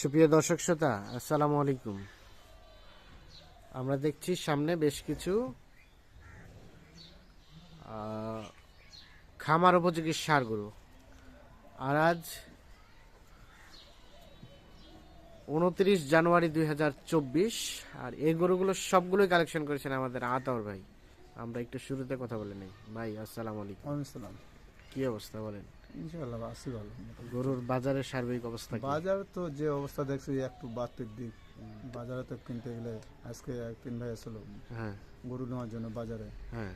সুপ্রিয় দর্শক শ্রোতা আসসালামু আলাইকুম। আমরা দেখছি সামনে বেশ কিছু খামার উপযোগী সার গরু আর আজ উনত্রিশ জানুয়ারি দুই হাজার চব্বিশ আর এই গরুগুলো সবগুলোই কালেকশন করেছেন আমাদের আতাউর ভাই। আমরা একটু শুরুতে কথা বলে নেই। ভাই আসসালামু আলাইকুম। কি অবস্থা বলেন? ইনশাআল্লাহ আছি ভালো। গরুর বাজারের সার্বিক অবস্থা বাজার তো যে অবস্থা দেখছি একটু বাড়তির দিক। বাজারে তো কিনতে গেলে আজকে এক তিন ভাই আসলো। হ্যাঁ। গরু নেওয়ার জন্য বাজারে। হ্যাঁ।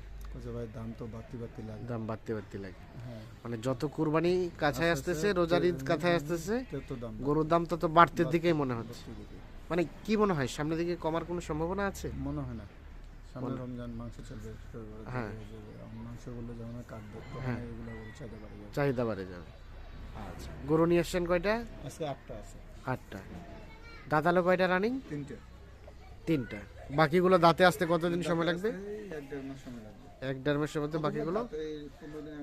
ভাই দাম তো বাড়তি বাড়তি লাগে। দাম বাড়তে বাড়তে লাগে। হ্যাঁ। মানে যত কুরবানি কাছায় আসতেছে রোজার ঈদ কাছায় আসতেছে গরুর দাম তত বাড়তির দিকেই মনে হচ্ছে। মানে কি মনে হয় সামনের দিকে কমার কোনো সম্ভাবনা আছে? মনে হয় না। সামনে রমজান মাংস চলবে হ্যাঁ। মাংসগুলো যখন কাটবে হ্যাঁ। এগুলো চাইতে পারে যাবে। চাহিদা বাড়ে যাবে। আচ্ছা। গরু নিয়ে আসছেন কয়টা? আজকে আটটা আছে। আটটা। দাঁতালো কয়টা রানিং? তিনটে। তিনটা। বাকিগুলো দাঁতে আসতে কতদিন সময় লাগবে? এক দেড় মাস সময় লাগবে। মাসের মধ্যে বাকিগুলো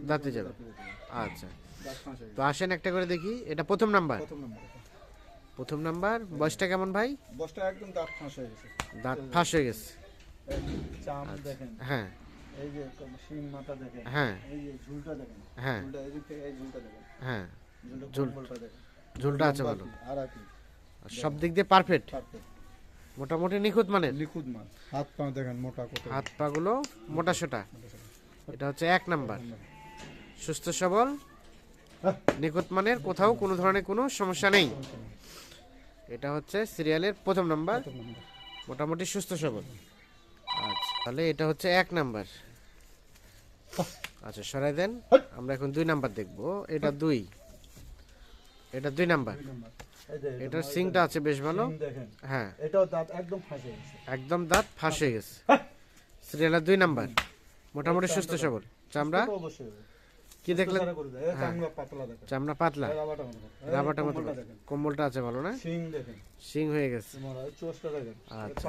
দাঁতে যাবে। আচ্ছা। তো আসেন একটা করে দেখি। এটা প্রথম নাম্বার? প্রথম নাম্বার বয়সটা কেমন ভাই? বসটা একদম দাঁত ফাঁস হয়ে গেছে। দাঁত ফাঁস হয়ে গেছে। চাম দেখেন। হ্যাঁ। এই যে শিং মাথা দেখেন হ্যাঁ। এই যে ঝুলটা দেখেন হ্যাঁ। ঝুলটা এই দিক থেকে এই ঝুলটা দেখেন। হ্যাঁ। ঝুলটা দেখেন। ঝুলটা আছে ভালো আর কি সব দিক দিয়ে পারফেক্ট পারফেক্ট মোটামুটি নিখুঁত মানের? লিকুদ মাল। হাত পা দেখেন মোটা কত। হাত পাগুলো মোটা সোটা। এটা হচ্ছে এক নাম্বার। সুস্থ সবল হ্যাঁ। নিখুঁত মানের কোথাও কোনো ধরনের কোনো সমস্যা নেই। এটা হচ্ছে সিরিয়ালের প্রথম নাম্বার। মোটামুটি সুস্থ সবল। তাহলে এটা হচ্ছে এক নাম্বার। আচ্ছা সরাই দেন। আমরা এখন দুই নাম্বার দেখব। এটা দুই। এটা দুই নাম্বার। এটার সিংটা আছে বেশ ভালো। হ্যাঁ। এটাও দাঁত একদম ফাঁসে গেছে। একদম দাঁত ফাঁসে হয়ে। গেছে সিরিয়ালের দুই নাম্বার। মোটামুটি সুস্থ সবল। চামড়া। কি দেখলেন। এই চামড়া পাতলা রাবারটা মতো। কম্বলটা আছে ভালো না? সিং হয়ে গেছে। এই আচ্ছা।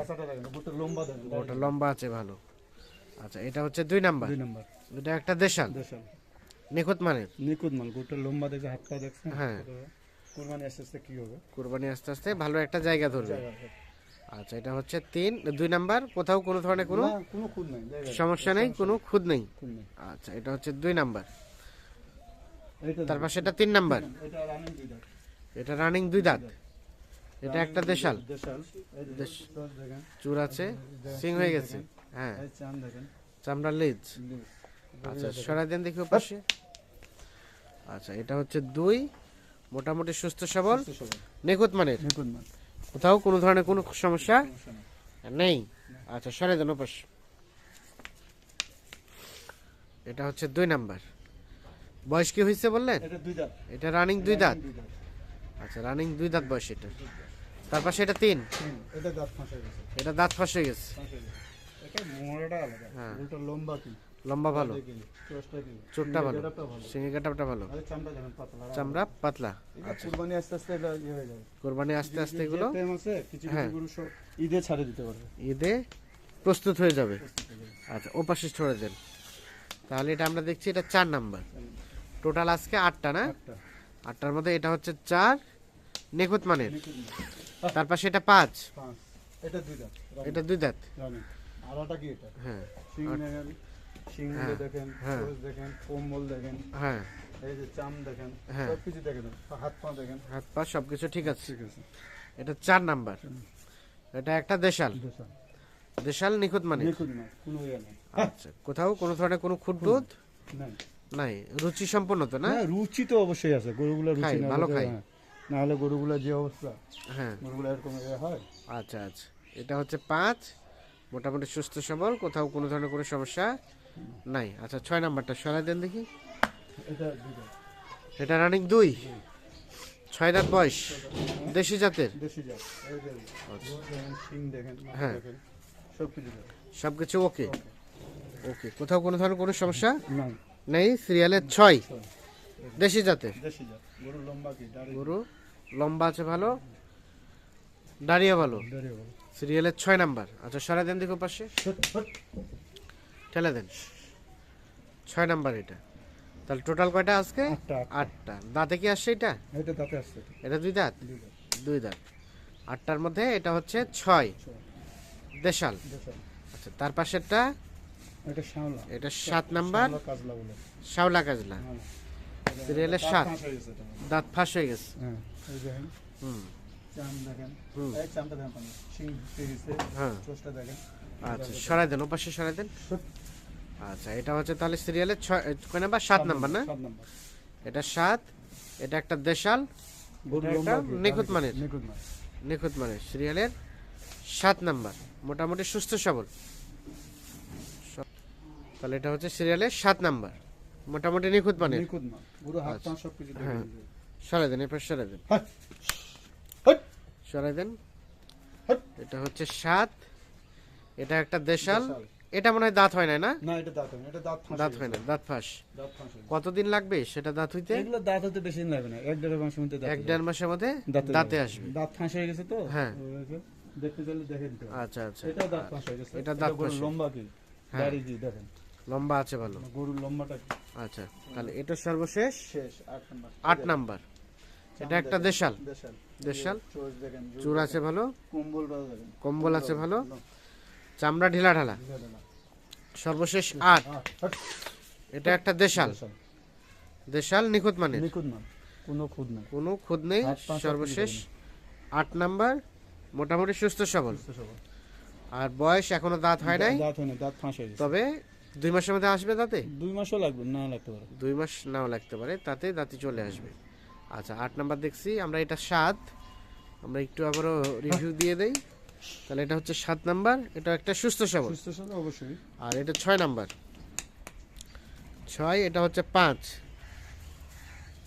লম্বা ওটা লম্বা আছে ভালো। আচ্ছা এটা হচ্ছে দুই নাম্বার? এটা একটা দেশাল? দেশাল। নিখুঁত মানের? নিকুদ মাল। গোটা লম্বা দেখে হাত পা দেখছেন? হ্যাঁ। কোরবানি আস্তে আস্তে কি হবে? কুরবানি আস্তে আস্তে ভালো একটা জায়গা ধরবে। আচ্ছা এটা হচ্ছে তিন দুই নাম্বার? কোথাও কোনো ধরনের কোনো কোনো খুদ নাই। সমস্যা নেই কোনো খুদ নেই। আচ্ছা এটা হচ্ছে দুই নাম্বার। এইটা তার পাশে এটা তিন নাম্বার। এটা রানিং দুই দাঁত। এটা একটা দেশাল। চুর আছে সিং হয়ে গেছে। হ্যাঁ। চামড়ার লেজ। আচ্ছা সরাই দেন দেখি পাশে আচ্ছা এটা হচ্ছে দুই। মোটামুটি সুস্থ সবল। নিখুঁত মানের। কোথাও কোনো ধরনের কোনো সমস্যা নেই। আচ্ছা সরে দেন ওপাশ। এটা হচ্ছে দুই নাম্বার। বয়স কি হয়েছে বললেন? এটা রানিং দুই দাঁত? আচ্ছা রানিং দুই দাঁত বয়স এটা। তার পাশে এটা তিন? এটা দাঁত ফাঁসে গেছে। হয়ে। লম্বা ভালো। চোটটা ভালো। ভালো। সিঙ্গি কাটাপটা ভালো। চামড়া পাতলা। পাতলা। আস্তে আস্তে ইয়ে কোরবানি আস্তে আস্তে এগুলো হ্যাঁ। ঈদে ছাড়ে দিতে পারবে। ঈদে প্রস্তুত হয়ে যাবে। আচ্ছা ও পাশে ছড়ে দেন তাহলে এটা আমরা দেখছি এটা চার নাম্বার। টোটাল আজকে আটটা না? আটটার মধ্যে এটা হচ্ছে চার নিখুঁত মানের। তার পাশে এটা পাঁচ। এটা দুই দাঁত এটা দুই দাঁত। জানি কি এটা? হ্যাঁ শিং দেখেন হ্যাঁ, দেখেন হ্যাঁ। কোমল দেখেন হ্যাঁ। এই যে চাম দেখেন হ্যাঁ। সব কিছু দেখেন হাত পা দেখেন। হাত পা সবকিছু ঠিক আছে। ঠিক আছে। এটা চার নাম্বার। এটা একটা দেশাল। দেশাল। নিখুঁত মানে আচ্ছা কোথাও কোনো ধরনের কোনো খুঁত দুধ? নাই রুচি সম্পন্ন তো না? হ্যাঁ রুচি তো অবশ্যই আছে গরুগুলো রুচি না ভালো খায়। না হলে গরুগুলো যে অবস্থা হ্যাঁ। গরুগুলো এরকম হয়। আচ্ছা আচ্ছা এটা হচ্ছে পাঁচ মোটামুটি সুস্থ সবল কোথাও কোনো ধরনের কোনো সমস্যা নাই। আচ্ছা ছয় নাম্বারটা সরাই দেন দেখি। এটা রানিং দুই। ছয় দাঁত বয়স দেশি জাতের? মাথা হ্যাঁ। সব কিছু ওকে ওকে কোথাও কোনো ধরনের কোনো সমস্যা? নাই। নেই সিরিয়ালের ছয়। দেশি জাতের। গরু লম্বা আছে ভালো দাঁড়িয়ে ভালো। সিরিয়ালের ছয় নাম্বার। আচ্ছা সরাই দেন দেখো পাশে। ঠেলে দেন। ছয় নাম্বার এটা। তাহলে টোটাল কয়টা আজকে? আটটা দাঁতে কি আসছে এটা? এটা দাঁতে আসছে এটা। দুই দাঁত? দুই দাঁত। আটটার মধ্যে এটা হচ্ছে ছয়। দেশাল। আচ্ছা তার পাশেরটা এটা শ্যামলা এটা সাত নাম্বার? কাজলা বলে। শাওলা কাজলা। দাঁত সাত। ফাঁস হয়ে গেছে দাঁত ফাঁস হয়ে গেছে। হ্যাঁ এই দেখেন। হুম। চাম দেখেন। হুম। চামটা দেখেন পানি। গেছে। হ্যাঁ। চোষটা দেখেন। আচ্ছা সরাই দেন ওপাশে সরাই দেন। আচ্ছা এটা হচ্ছে তাহলে সিরিয়ালের ছয় নাম্বার? সাত নাম্বার না? এটা সাত এটা একটা দেশাল? নিখুঁত মানের। নিখুঁত মানের। মানে সিরিয়ালের সাত নাম্বার। মোটামুটি সুস্থ সবল। সব- তাহলে এটা হচ্ছে সিরিয়ালের সাত নাম্বার। মোটামুটি নিখুঁত মানে নিখুঁত মাল। পুরো হাত। পা সব কিছু হ্যাঁ। সরাই দেন এরপর সরাই দেন। সরাই দেন। এটা হচ্ছে সাত। এটা একটা দেশাল। এটা মনে হয় দাঁত হয় না না? না এটা দাঁত হয় না, এটা দাঁত ফাঁস দাঁত হয় না দাঁত ফাঁস। দাঁত ফাঁস কতদিন লাগবে সেটা দাঁত হইতে? এগুলো দাঁত হতে বেশি দিন লাগবে না। এক দেড় মাসের মধ্যে দাঁত এক দেড় মাসের মধ্যে দাঁতে আসবে। দাঁত ফাঁস হয়ে গেছে তো? হ্যাঁ। দেখতে চাইলে দেখে দিতে হবে। আচ্ছা আচ্ছা। এটাও দাঁত ফাঁস হয়ে গেছে। এটা দাঁত ফাঁস। লম্বা কি? হ্যাঁ। কি দেখেন। লম্বা আছে ভালো। গরুর লম্বাটা আচ্ছা তাহলে এটা সর্বশেষ? শেষ আট নাম্বার। আট নাম্বার। এটা একটা দেশাল। দেশাল। দেশাল? চুর আছে ভালো? কম্বলটা দেখেন। কম্বল আছে ভালো? চামড়া ঢিলা ঢালা। সর্বশেষ আট এটা একটা দেশাল। দেশাল। নিখুঁত মানে নিখুঁত মাল কোনো খুদ নাই। কোনো খুদ নেই। সর্বশেষ আট নাম্বার। মোটামুটি সুস্থ সবল। আর বয়স এখনও দাঁত হয় নাই? দাঁত হয় না দাঁত ফাঁস তবে দুই মাসের মধ্যে আসবে দাঁতে? দুই মাসও লাগবে না লাগতে পারে। দুই মাস নাও লাগতে পারে তাতে দাঁতে চলে আসবে। আচ্ছা আট নাম্বার দেখছি আমরা এটা সাত আমরা একটু আবারও রিভিউ দিয়ে দেই। তাহলে এটা হচ্ছে সাত নাম্বার এটা একটা সুস্থ সবল। সুস্থ সবল অবশ্যই। আর এটা ছয় নাম্বার। ছয় এটা হচ্ছে পাঁচ।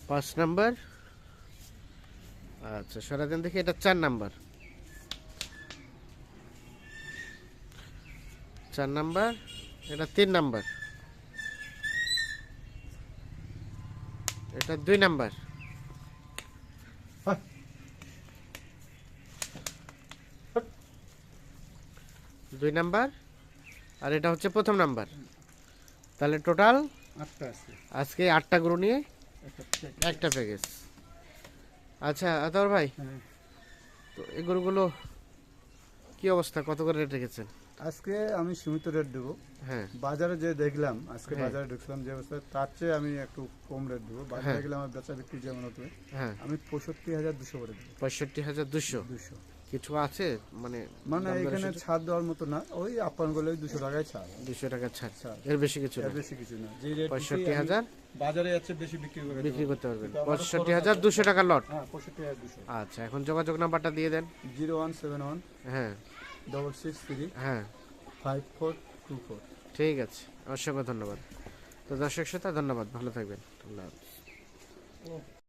পাঁচ নাম্বার। আচ্ছা সরাদিন দেখি এটা চার নাম্বার। চার নাম্বার। এটা তিন নাম্বার। এটা দুই নাম্বার। দুই নাম্বার আর এটা হচ্ছে প্রথম নাম্বার। তাহলে টোটাল আটটা আজকে আটটা গরু নিয়ে একটা প্যাকেজ। আচ্ছা আতর ভাই হ্যাঁ। তো এই গরুগুলো কি অবস্থা? কত করে রেট রেখেছেন? আজকে আমি সীমিত রেট দেবো। হ্যাঁ। বাজারে যে দেখলাম আজকে হ্যাঁ। বাজারে ঢুকলাম যে অবস্থায় তার চেয়ে আমি একটু কম রেট দেবো। হ্যাঁ। বাজারে গেলে আমার বেচা বিক্রি যেমন হবে হ্যাঁ। আমি পঁয়ষট্টি হাজার দুশো করে দেবো। পঁয়ষট্টি হাজার দুশো? দুশো। কিছু আছে? মানে মানে এখানে? ছাড় দেওয়ার মতো না ওই আপ্যায়ন করলে দুশো টাকায় ছাড়। দুশো টাকা ছাড়। ছাড়। এর বেশি কিছু না? বেশি কিছু না। যে রেট পঁয়ষট্টি হাজার? বাজারে যাচ্ছে বেশি বিক্রি করে বিক্রি করতে পারবেন। পঁয়ষট্টি হাজার দুশো টাকা লট? হ্যাঁ পঁয়ষট্টি হাজার দুশো। আচ্ছা এখন যোগাযোগ নাম্বারটা দিয়ে দেন। জিরো ওয়ান সেভেন ওয়ান হ্যাঁ। ডবল সিক্স থ্রি হ্যাঁ। ফাইভ ফোর টু ফোর ঠিক আছে অসংখ্য ধন্যবাদ। তো দর্শক শ্রোতা ধন্যবাদ ভালো থাকবেন। আল্লাহ হাফেজ।